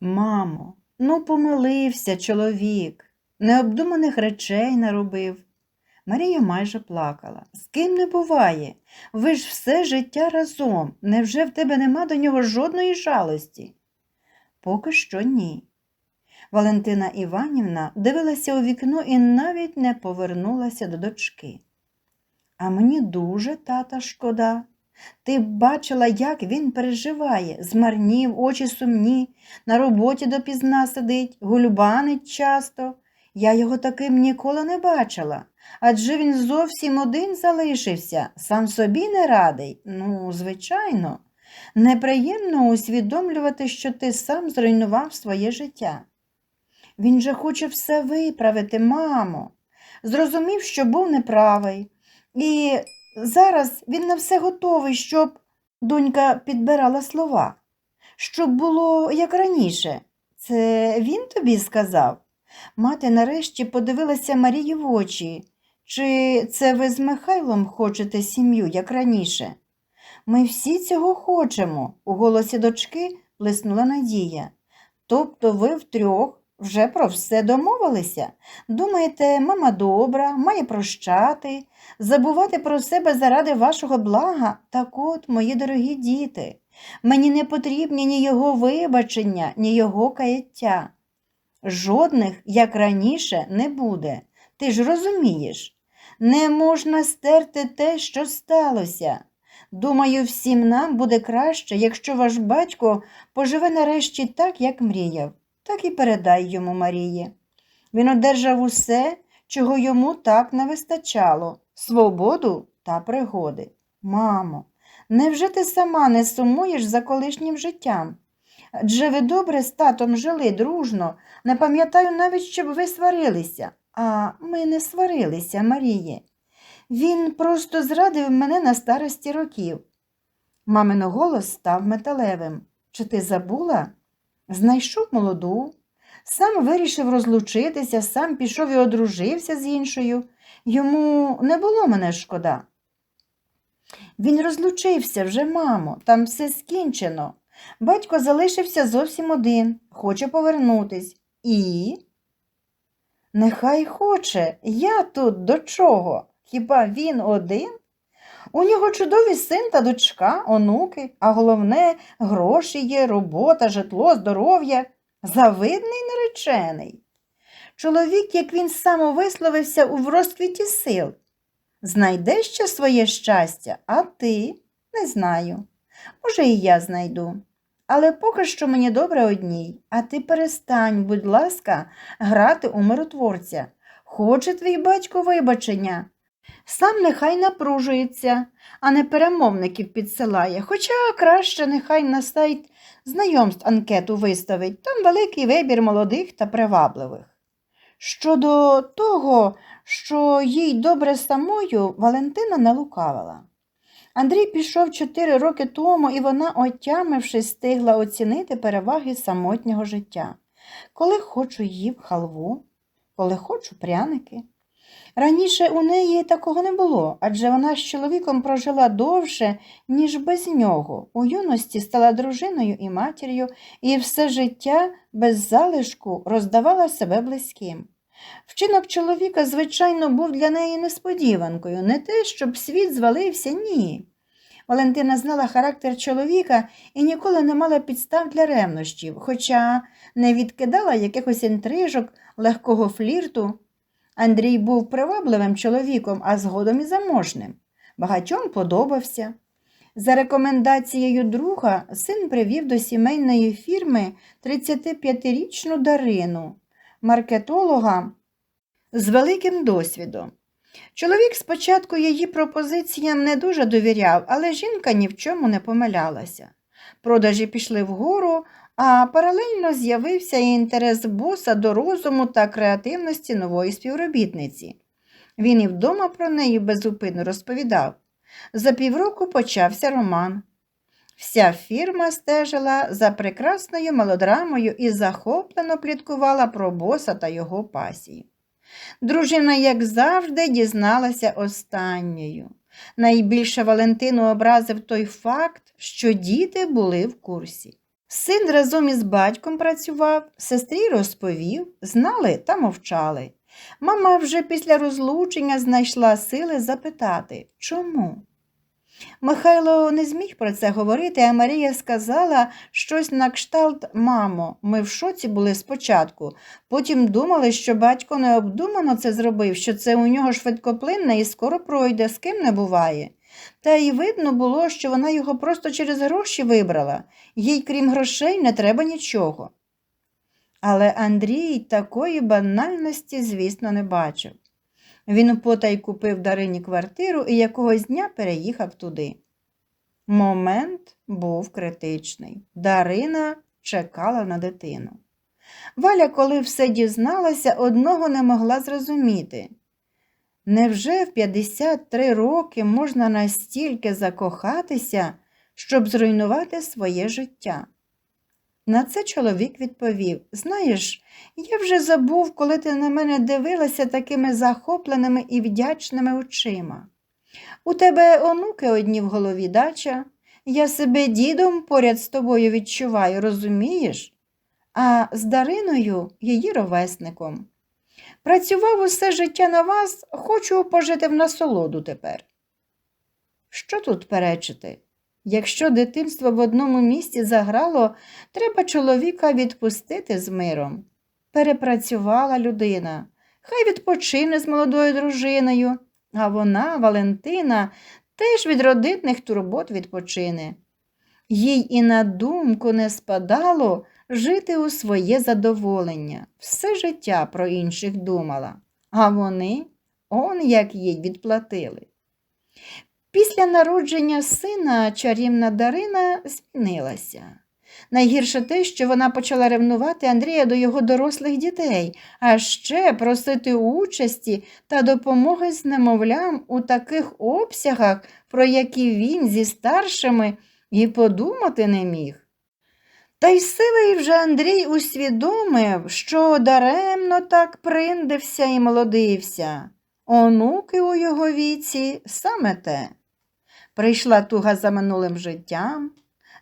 Мамо, ну помилився чоловік, необдуманих речей наробив. Марія майже плакала. З ким не буває? Ви ж все життя разом. Невже в тебе нема до нього жодної жалості? Поки що ні. Валентина Іванівна дивилася у вікно і навіть не повернулася до дочки. А мені дуже тата шкода. Ти б бачила, як він переживає, змарнів, очі сумні, на роботі допізна сидить, гульбанить часто. Я його таким ніколи не бачила, адже він зовсім один залишився, сам собі не радий. Ну, звичайно, неприємно усвідомлювати, що ти сам зруйнував своє життя. Він же хоче все виправити, мамо. Зрозумів, що був неправий. І зараз він на все готовий, щоб донька підбирала слова, щоб було як раніше. Це він тобі сказав? Мати нарешті подивилася Марії в очі. Чи це ви з Михайлом хочете сім'ю, як раніше? Ми всі цього хочемо, у голосі дочки блиснула надія. Тобто ви втрьох вже про все домовилися? Думаєте, мама добра, має прощати, забувати про себе заради вашого блага? Так от, мої дорогі діти, мені не потрібні ні його вибачення, ні його каяття. Жодних, як раніше, не буде. Ти ж розумієш, не можна стерти те, що сталося. Думаю, всім нам буде краще, якщо ваш батько поживе нарешті так, як мріяв, так і передай йому Марії. Він одержав усе, чого йому так не вистачало свободу та пригоди. Мамо, невже ти сама не сумуєш за колишнім життям? Адже ви добре з татом жили дружно, не пам'ятаю навіть, щоб ви сварилися. А ми не сварилися, Маріє. Він просто зрадив мене на старості років. Мамино голос став металевим. Чи ти забула? Знайшов молоду, сам вирішив розлучитися, сам пішов і одружився з іншою. Йому не було мене шкода. Він розлучився вже, мамо, там все скінчено. Батько залишився зовсім один, хоче повернутись. І. Нехай хоче, я тут до чого? Хіба він один? У нього чудовий син та дочка, онуки, а головне гроші є, робота, житло, здоров'я. Завидний наречений. Чоловік, як він самовисловився у розквіті сил. Знайде ще своє щастя, а ти не знаю. Може, і я знайду. Але поки що мені добре одній, а ти перестань, будь ласка, грати у миротворця. Хоче твій батько вибачення. Сам нехай напружується, а не перемовників підсилає, хоча краще нехай на сайт знайомств анкету виставить, там великий вибір молодих та привабливих. Щодо того, що їй добре самою, Валентина не лукавила. Андрій пішов чотири роки тому, і вона, отямившись, стигла оцінити переваги самотнього життя. Коли хочу їв халву, коли хочу пряники. Раніше у неї такого не було, адже вона з чоловіком прожила довше, ніж без нього. У юності стала дружиною і матір'ю, і все життя без залишку роздавала себе близьким. Вчинок чоловіка, звичайно, був для неї несподіванкою, не те, щоб світ звалився, ні. Валентина знала характер чоловіка і ніколи не мала підстав для ревнощів, хоча не відкидала якихось інтрижок, легкого флірту. Андрій був привабливим чоловіком, а згодом і заможним. Багатьом подобався. За рекомендацією друга син привів до сімейної фірми 35-річну Дарину, маркетолога з великим досвідом. Чоловік спочатку її пропозиціям не дуже довіряв, але жінка ні в чому не помилялася. Продажі пішли вгору, а паралельно з'явився і інтерес боса до розуму та креативності нової співробітниці. Він і вдома про неї безупинно розповідав. За півроку почався роман. Вся фірма стежила за прекрасною мелодрамою і захоплено пліткувала про боса та його пасію. Дружина, як завжди, дізналася останньою. Найбільше Валентину образив той факт, що діти були в курсі. Син разом із батьком працював, сестрі розповів, знали та мовчали. Мама вже після розлучення знайшла сили запитати, чому. Михайло не зміг про це говорити, а Марія сказала щось на кшталт мамо. Ми в шоці були спочатку. Потім думали, що батько необдумано це зробив, що це у нього швидкоплинне і скоро пройде, з ким не буває. Та й видно було, що вона його просто через гроші вибрала, їй, крім грошей, не треба нічого. Але Андрій такої банальності, звісно, не бачив. Він потай купив Дарині квартиру і якогось дня переїхав туди. Момент був критичний. Дарина чекала на дитину. Валя, коли все дізналася, одного не могла зрозуміти. Невже в 53 роки можна настільки закохатися, щоб зруйнувати своє життя? На це чоловік відповів Знаєш, я вже забув, коли ти на мене дивилася такими захопленими і вдячними очима. У тебе онуки одні в голові дача. Я себе дідом поряд з тобою відчуваю, розумієш? А з Дариною її ровесником. Працював усе життя на вас, хочу пожити в насолоду тепер. Що тут перечити? Якщо дитинство в одному місці заграло, треба чоловіка відпустити з миром. Перепрацювала людина, хай відпочине з молодою дружиною, а вона, Валентина, теж від родитних турбот відпочине. Їй і на думку не спадало жити у своє задоволення, все життя про інших думала, а вони он як їй відплатили. Після народження сина чарівна Дарина змінилася. Найгірше те, що вона почала ревнувати Андрія до його дорослих дітей, а ще просити участі та допомоги з немовлям у таких обсягах, про які він зі старшими і подумати не міг. Та й сивий вже Андрій усвідомив, що даремно так приндився і молодився. Онуки у його віці саме те. Прийшла туга за минулим життям,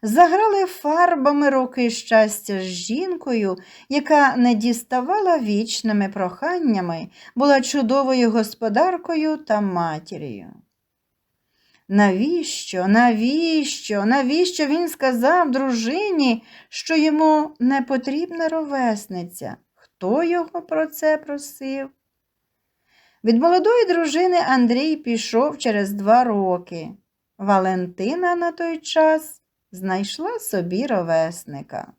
заграли фарбами роки щастя з жінкою, яка не діставала вічними проханнями, була чудовою господаркою та матір'ю. Навіщо, навіщо, навіщо він сказав дружині, що йому не потрібна ровесниця? Хто його про це просив? Від молодої дружини Андрій пішов через два роки. Валентина на той час знайшла собі ровесника.